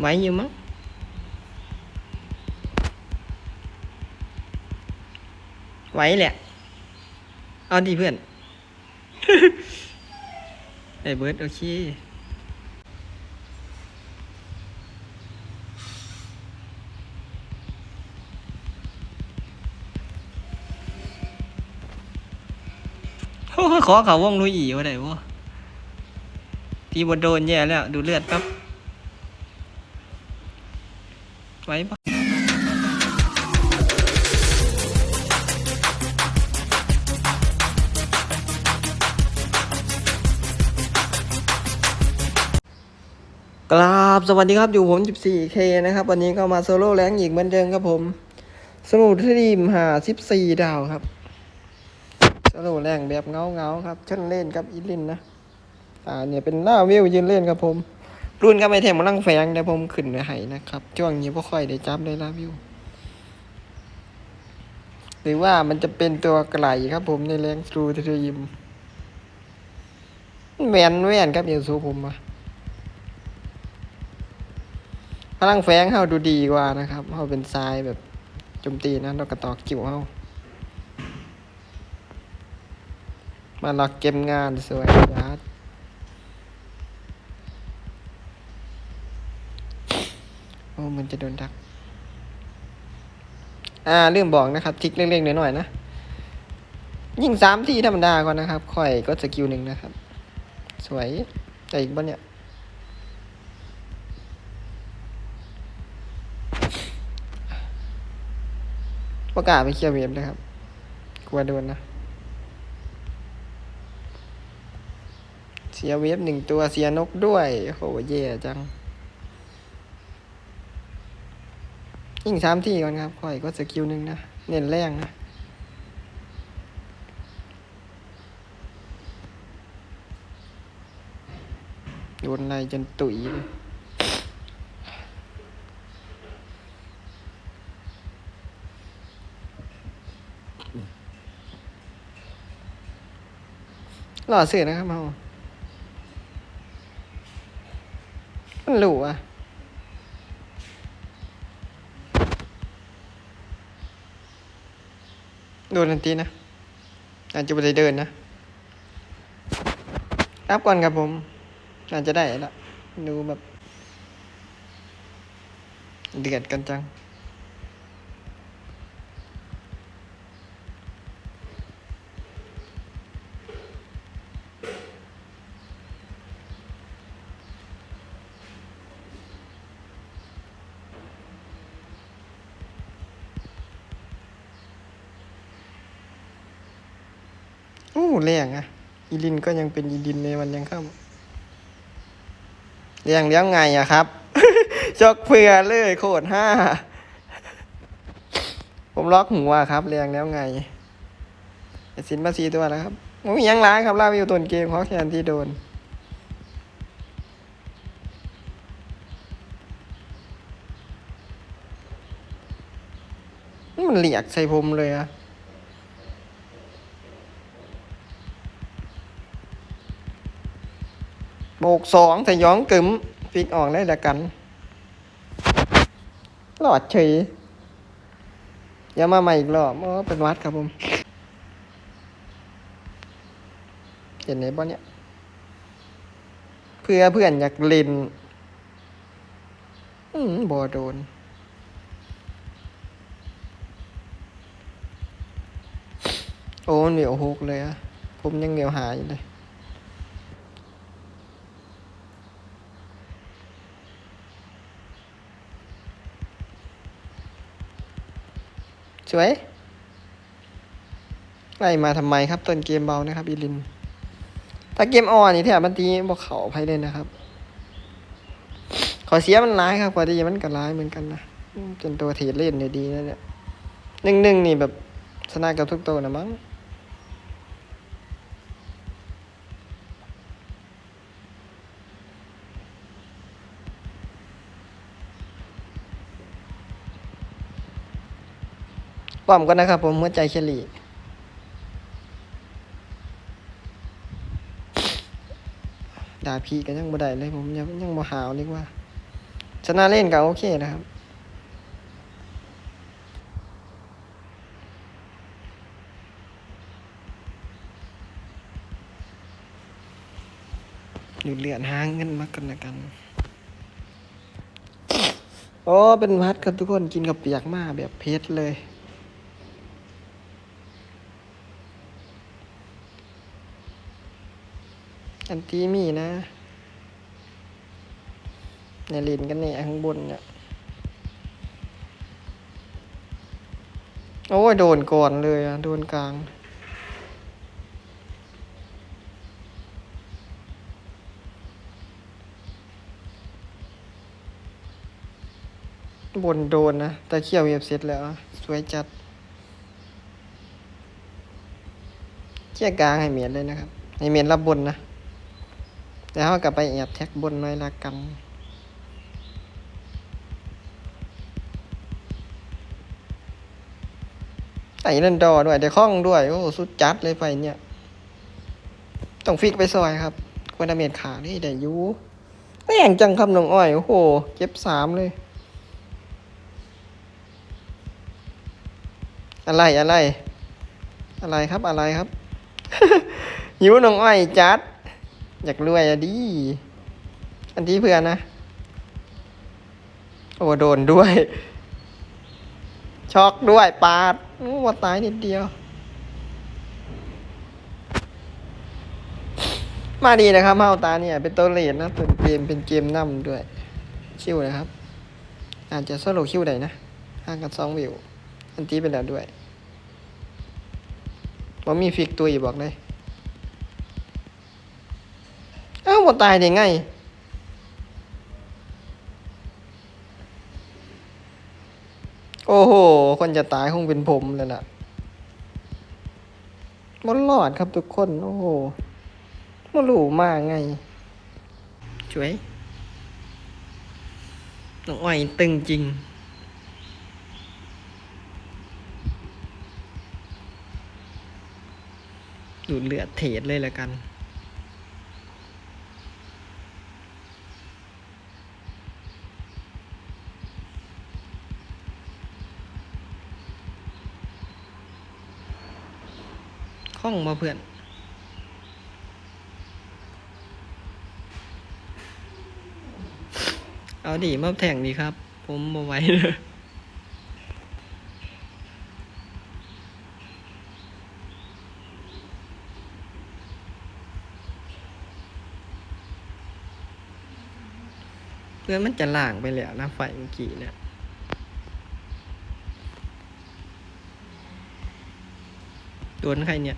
ไหวอยู่มั้งไหวแหละ เอาดีเพื่อน ไอ้เบิร์ดโอเคโอ้ยขอเขาวงลุยอีว่าได้วะทีบนโดนแย่แล้ว ดูเลือดแป๊บ ไว้ปะกราบสวัสดีครับ อยู่ผม 14K นะครับ วันนี้ก็มาโซโล่แรงอีกเหมือนเดิมครับผม สมุทรทีมหา 14 ดาวครับสโลว์แรงแบบเงาเงาครับเช่นเล่นกับอีลินนะ อ่าเนี่ยเป็นหน้าวิวยืนเล่นครับผม รุ่นกับไอเทมมันลังแฝงเดี๋ยวผมขึ้นไปให้นะครับ ช่วงนี้พ่ค่อยได้จับได้ลาวิวหรือว่ามันจะเป็นตัวไกลครับผมในแรงสตรูทีมแวนแวนครับเอลซูผมอะพลังแฝงเขาดูดีกว่านะครับเขาเป็นทรายแบบโจมตีนะเรากระตอกกิ่วเขามาล็อกเก็บงานสวยยัดโอ้มัน จะโดนดัก อ่าลืมบอกนะครับทิกเล็กๆหน่อยๆนะ ยิงสามที่ธรรมดาก่อนนะครับค่อยก็สกิลหนึ่งนะครับ สวยแต่อีกบ้านเนี่ยประกาศไปเคลียร์เวฟเลยครับ กลัวโดนนะ เสียเวฟหนึ่งตัวเสียนกด้วยโหแย่จัง ยิงสามที่ก่อนครับค่อยก็สกิลหนึ่งนะ เน้นแรงนะโดนในจนตุ๋ยเลยหล่อเสือนะครับเมามันหลูอะ โดนทันทีนะอาจจะไม่ได้เดินนะรับก่อนครับผมอาจจะได้ละดูแบบ เดือดกันจัง อ้แรงอะอีลินก็ยังเป็นอีลินในวันยังค่ำเลี้ยงเลี้ยงไงอะครับชกเพื่อเลยโคตรห้า ผมล็อกหัวครับเลี้ยงแล้วไงสินมาสีตัวแล้วครับไม่มียังร้ายครับลาวิวตนเกมเขาแคนที่โดนมันเหลียกใส่ผมเลยอะ โบกสองแต่ย้องกึมฟิกออกได้ละกัน หลอดเฉยอย่ามาใหม่อีกรอบอ๋อเป็นวัดครับผมเห็นไหนบ้านเนี่ย เพื่อเพื่อนอยากเล่น อืมบอโดนโอ้เหนียวหกเลยอะผมยังเหนียวหายอยู่เลย วยไล่มาทำไมครับต้นเกมเบานะครับอีลิน ถ้าเกมอ่อนนี่แถบมันตีบอกเขาไปเลยนะครับ ขอเสียมันร้ายครับกว่าดีมันก็ร้ายเหมือนกันนะจนตัวเทรดเล่นเนี่ยดีนะเนี่ยหนึ่งหนึ่งนี่แบบชนะกับทุกตัวนะมั้ง ป้อมก็นะครับผมหัวใจเฉลี่ยด่าพี่กันยังบ่ได้เลยผมยังยังบ่หาวเรียกว่า ชนะเล่นก็โอเคนะครับอยู่เหลือนหางเงินมากันนะกัน โอ้ เป็นพัดครับทุกคนกินกับเปียกมาแบบเพชรเลย อันที่มีนะในลินกันเนี่ยข้างบนเนี่ย โอ้ยโดนก่อนเลยอะโดนกลางบนโดนนะแต่เขี่ยวเวียบเสร็จแล้ว สวยจัดเขี่ยกลางให้เมียนเลยนะครับ ให้เมียนรับบนนะ แต่เขากลับไปแอบแท็กบนหน้อยละกันไอ้นั่นดอด้วยได้คล้องด้วย โอ้ สุดจัดเลยไปเนี่ย ต้องฟิกไปซอยครับควรดาเมจขานี่ได้อยูแม่งจังคำน้องอ้อย โอ้โห เก็บสามเลย อะไรอะไร อะไรครับอะไรครับ หิวน้องอ้อยจัด อยากรวยอะดิ อันที่เพื่อนนะ โอ้โดนด้วย ช็อกด้วยปาดโอ้ว่าตายนิดเดียว มาดีนะครับเมาตาเนี่ย เป็นตัวเลดนะเป็นเกมเป็นเกมนำด้วย คิวนะครับ อาจจะโซโลคิวได้นะห่างกันสองวิว อันที่เป็นแล้วด้วยว่ามีฟิกตัวอีกบอกเลยาว่ตายได้ไงโอ้โห คนจะตายคงเป็นผมเลยล่ะมันรอดครับทุกคน โอ้โหมันหลูมากไง ช่วยน้องอ้อยตึงจริง ดูดเลือดเทดเลยละกัน้องมาเพื่อน เอาดิมาแท่งดีครับ ผมมาไว้เลยเพื่อนมันจะล่างไปแล้วนะไฟเมื่อกี้เนี่ยโดนใครเนี่ย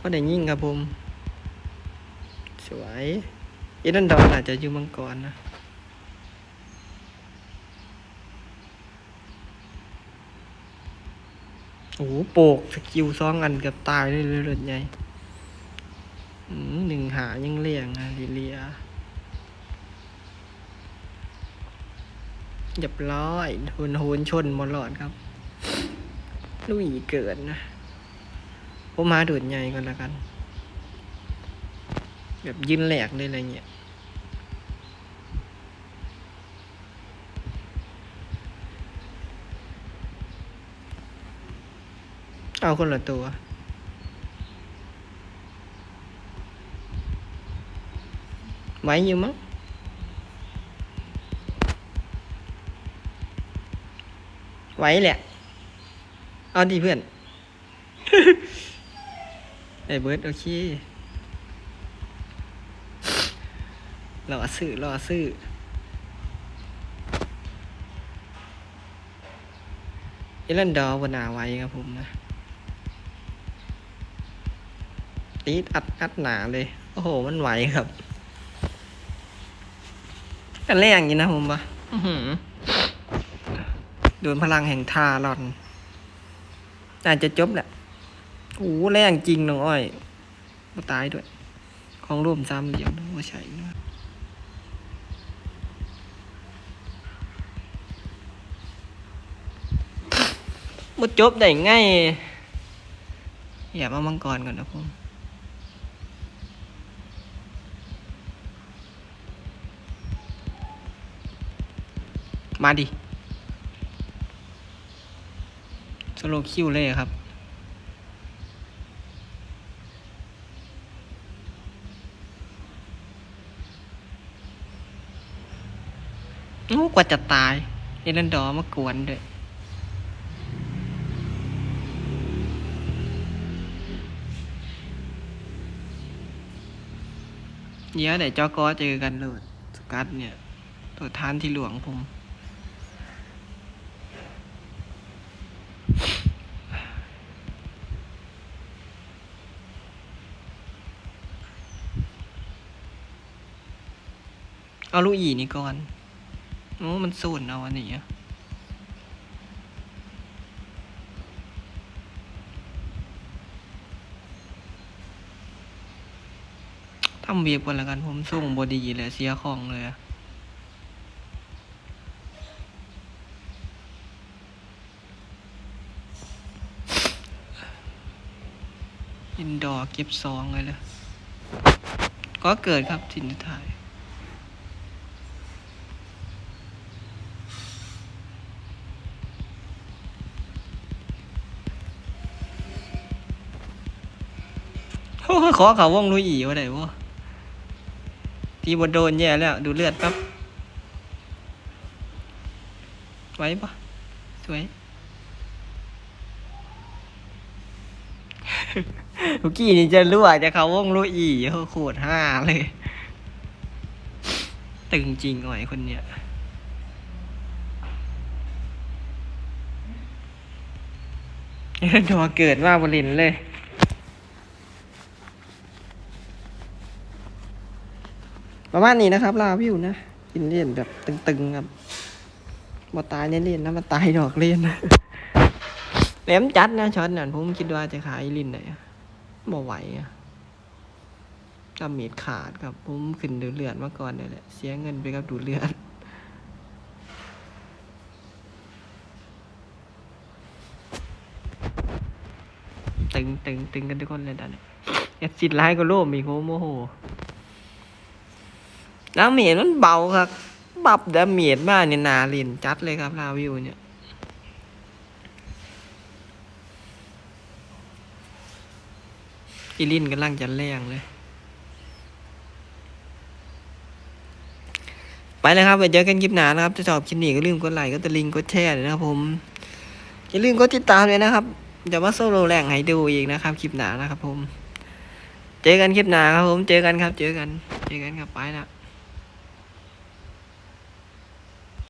ก็ได้ยิ่งครับผม สวยอีดันดอนอาจจะอยู่มังกรนะโอ้โหโปกสกิลสองอันกับตายเลยเลยเลยใหญ่หนึ่งหายังเลี่ยงอะลิเลียเรียบร้อยโหนโหนชนมดหลอดครับลุยเกิดนะ ผมมาดูดใหญ่ก่อนละกัน แบบยืนแหลกเลยอะไรเงี้ยเอาคนละตัว ไหวอยู่มั้งไหวแหละ เอาดีเพื่อน ไอ้เบิร์ดโอเครอซื้อรอซื้อเอลันดอร์วนาไว้ครับผมนะตีดอัดอัดหนาเลย โอ้โห มันไหวครับกันแรงอยู่นะผมปะโดนพลังแห่งทารอนอาจจะจบแหละ โอ้แรงจริงน้องอ้อยมาตายด้วย ของร่วมสามเหลี่ยมว่าใช่มุดจบได้ง่ายอย่ามามังกรก่อนนะผมมาดิ สโลคิวเลยครับ โอ้กว่าจะตายเอเลนดอมากวนด้วยเดี๋ยวเดี๋ยวจอกอเจอกันเลยสกัดเนี่ย ตัวทานที่หลวงผมเอาลูกอีนี่ก่อน โอ้มันสูนเอาอันนี้ทำเวียบกันแล้วกัน ผมส่งบอดีเลยเสียของเลยอะอินดอร์เก็บซองเลยเลย ก็เกิดครับสินถ่าย ขอเขาวงลุยอีว่าได้บ่ทีบนโดนแย่แล้ว ดูเลือดแป๊บไว้ปะสวยเมื่อกี้นี่จะรู้ว่าจะเขาวงลุยอีโคตรห้าเลย ตึงจริงหน่อยคนเนี้ยดอเกิดมาบรินเลย ประมาณนี้นะครับลาวิวนะกินเล่นแบบตึงๆครับมาตายเล่นๆนะมาตายดอกเล่นนะแหลมจัดนะช็อตนั่นผมคิดว่าจะขายลินไหนอะบ่ไหวอะกำมีดขาดครับ ผมขึ้นดูเลือดมาก่อนเลยแหละ เสียเงินไปกับดูเลือดตึงตึงตึงกันทุกคนเลยตอนนี้แอดจิตไลายก็โลภมีโคโมโห ดาเมจมันเบาครับปรับดาเมจมากเนี่ยนาล่นจัดเลยครับลาวิวเนี่ยอีลินกำลังจะแรงเลย ไปเลยครับไปเจอกันคลิปหนานะครับถ้าชอบคลิปนี้ก็ลืมกดไลค์กดตะลิงกดแชร์เลยนะครับผมอย่าลืมกดติดตามเลยนะครับเดี๋ยวมาโซโลแรงให้ดูอีกนะครับคลิปหนานะครับผม เจอกันคลิปหนาครับผมเจอกันครับ เจอกัน เจอกันครับไปแล้ว